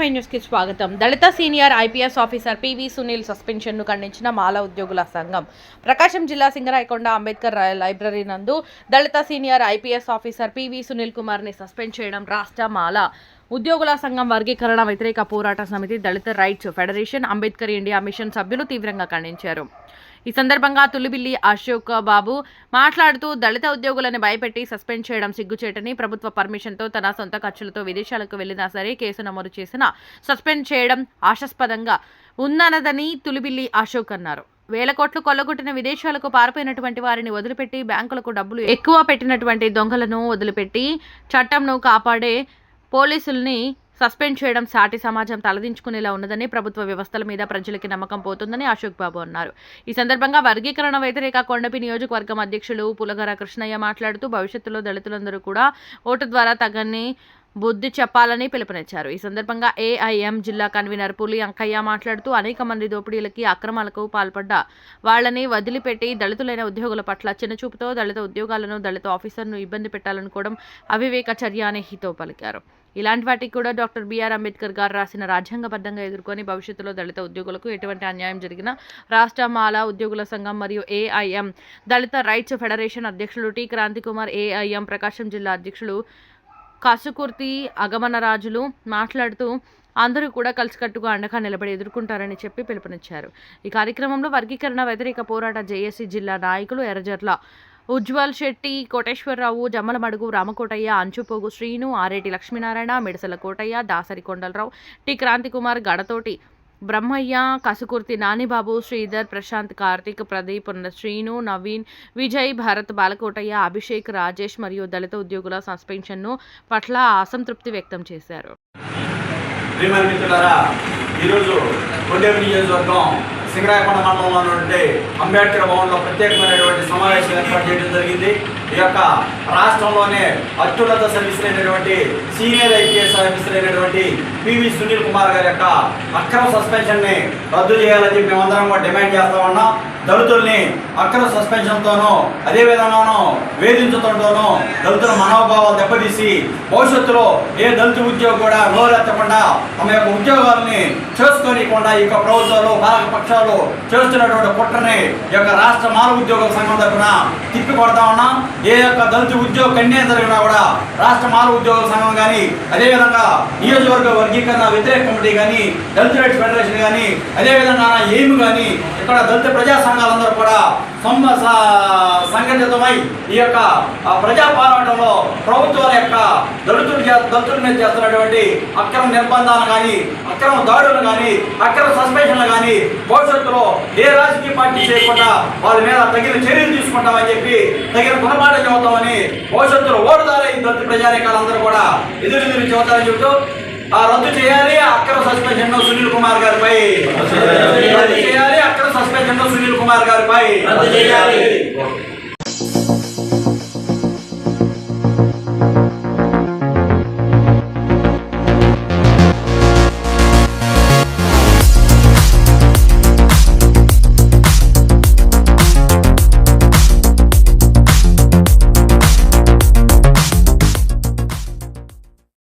Nine న్యూస్కి స్వాగతం. దళిత senior IPS officer PV Sunil సస్పెన్షన్ను ఖండించిన మాల ఉద్యోగుల సంఘం. ప్రకాశం జిల్లా సింగరాయకొండ అంబేద్కర్ లైబ్రరీ నందు Dalit senior IPS officer PV Sunil కుమార్ని సస్పెండ్ చేయడం రాష్ట్ర మాల. ఉద్యోగుల సంఘం వర్గీకరణ వ్యతిరేక పోరాట సమితి Dalit rights federation Ambedkar India mission సభ్యులు తీవ్రంగా ఖండించారు. ఈ సందర్భంగా తులిబిల్లి అశోక్ బాబు మాట్లాడుతూ దళిత ఉద్యోగులను భయపెట్టి సస్పెండ్ చేయడం సిగ్గుచేటని ప్రభుత్వ పర్మిషన్తో తన సొంత ఖర్చులతో విదేశాలకు వెళ్ళినా సరే కేసు నమోదు చేసిన సస్పెండ్ చేయడం ఆశాస్పదంగా ఉందన్నదని తులిబిల్లి అశోక్ అన్నారు. వేల కోట్లు కొల్లగొట్టిన విదేశాలకు పారిపోయినటువంటి వారిని వదిలిపెట్టి బ్యాంకులకు డబ్బులు ఎక్కువ పెట్టినటువంటి దొంగలను వదిలిపెట్టి చట్టంను కాపాడే పోలీసుల్ని సస్పెండ్ చేయడం సాటి సమాజం తలదించుకునేలా ఉన్నదని ప్రభుత్వ వ్యవస్థల మీద ప్రజలకి నమ్మకం పోతుందని అశోక్ బాబు అన్నారు. ఈ సందర్భంగా వర్గీకరణ వ్యతిరేక కొండపి నియోజకవర్గం అధ్యక్షులు పులగర కృష్ణయ్య మాట్లాడుతూ భవిష్యత్తులో దళితులందరూ కూడా ఓటు ద్వారా తగని బుద్ధి చెప్పాలని పిలుపునిచ్చారు. ఈ సందర్భంగా ఏఐఎం జిల్లా కన్వీనర్ పులి అంకయ్య మాట్లాడుతూ అనేక మంది దోపిడీలకి అక్రమాలకు పాల్పడ్డ వాళ్ళని వదిలిపెట్టి దళితులైన ఉద్యోగుల పట్ల చిన్నచూపుతో దళిత ఉద్యోగాలను దళిత ఆఫీసర్ను ఇబ్బంది పెట్టాలనుకోవడం అవివేక చర్య అని హితో పలికారు. ఇలాంటి వాటికి కూడా డాక్టర్ బిఆర్ అంబేద్కర్ గారు రాసిన రాజ్యాంగబద్ధంగా ఎదుర్కొని భవిష్యత్తులో దళిత ఉద్యోగులకు ఎటువంటి అన్యాయం జరిగినా రాష్ట్ర మాల ఉద్యోగుల సంఘం మరియు ఏఐఎం దళిత రైట్స్ ఫెడరేషన్ అధ్యక్షులు టి. క్రాంతి కుమార్ ఏఐఎం ప్రకాశం జిల్లా అధ్యక్షులు కాసుకుర్తి అగమనరాజులు మాట్లాడుతూ అందరూ కూడా కలిసికట్టుగా అండగా నిలబడి ఎదుర్కొంటారని చెప్పి పిలుపునిచ్చారు. ఈ కార్యక్రమంలో వర్గీకరణ వ్యతిరేక పోరాట జేఏసీ జిల్లా నాయకులు ఎర్రజర్ల ఉజ్వల్ శెట్టి కోటేశ్వరరావు జమ్మలమడుగు రామకోటయ్య అంచుపోగు శ్రీను ఆరేటి లక్ష్మీనారాయణ మిడసల కోటయ్య దాసరి కొండలరావు టి క్రాంతికుమార్ గడతోటి బ్రహ్మయ్య కసుకుర్తి నానిబాబు శ్రీధర్ ప్రశాంత్ కార్తీక్ ప్రదీప్ శ్రీను నవీన్ విజయ్ భరత్ బాలకోటయ్య అభిషేక్ రాజేష్ మరియు దళిత ఉద్యోగుల సస్పెన్షన్ను పట్ల అసంతృప్తి వ్యక్తం చేశారు. ఈరోజు నియోజకవర్గం సింగరాయకొండ మండలంలో ఉన్నటువంటి అంబేద్కర్ భవన్లో ప్రత్యేకమైనటువంటి సమావేశం ఏర్పాటు చేయడం జరిగింది. ఈ యొక్క రాష్ట్రంలోనే అత్యున్నత సర్వీసులు అయినటువంటి సీనియర్ ఐపీఎస్ ఆఫీసర్ అయినటువంటి పివి సునీల్ కుమార్ గారి యొక్క అక్రమ సస్పెన్షన్ని రద్దు చేయాలని మేమందరం కూడా డిమాండ్ చేస్తా ఉన్నాం. దళితుల్ని అక్రమ సస్పెన్షన్తోనూ అదే విధంగానూ వేధించడంతోనూ దళితుల మనోభావాలు దెబ్బతీసి భవిష్యత్తులో ఏ దళిత ఉద్యోగం కూడా నోరెత్తకుండా తమ యొక్క ఉద్యోగాలని చేసుకోనికుండా ఈ యొక్క ప్రభుత్వాలు పాలక పక్షాలు చేస్తున్నటువంటి కుట్రని ఈ యొక్క రాష్ట్ర మానవ ఉద్యోగ సంఘం తరఫున తిప్పి కొడతా ఉన్నాం. ఏ యొక్క దళిత ఉద్యోగ కన్యా జరిగినా కూడా రాష్ట్ర మానవ ఉద్యోగ సంఘం కానీ అదేవిధంగా నియోజకవర్గ వర్గీకరణ వ్యతిరేక కమిటీ కానీ దళిత రైట్స్ ఫెడరేషన్ కానీ అదేవిధంగా ఏమి కానీ ఇక్కడ దళిత ప్రజా సంఘాలందరూ కూడా సొమ్మ సంఘటితమై ఈ యొక్క ప్రజా పోరాటంలో ప్రభుత్వాల యొక్క దళితులు చే- దళితుల మీద చేస్తున్నటువంటి అక్రమ నిర్బంధాలు కానీ అక్రమ దాడులు కానీ అక్రమ సస్పెన్షన్లు కానీ భవిష్యత్తులో ఏ రాజకీయ పార్టీ చేయకుండా వాళ్ళ మీద తగిన చర్యలు తీసుకుంటామని చెప్పి తగిన గుణపాఠం చెబుతామని భవిష్యత్తులో ఓటుదారే దళిత ప్రజానికాలందరూ కూడా ఎదురు ఎదురు చెబుతారని చెబుతూ ఆ రద్దు చేయాలి అక్రమ సస్పెన్షన్ సునీల్ కుమార్ గారిపై. రద్దు చేయాలి. అక్రమ సస్పెన్షన్ సునీల్ కుమార్ గారిపై. రద్దు చేయాలి.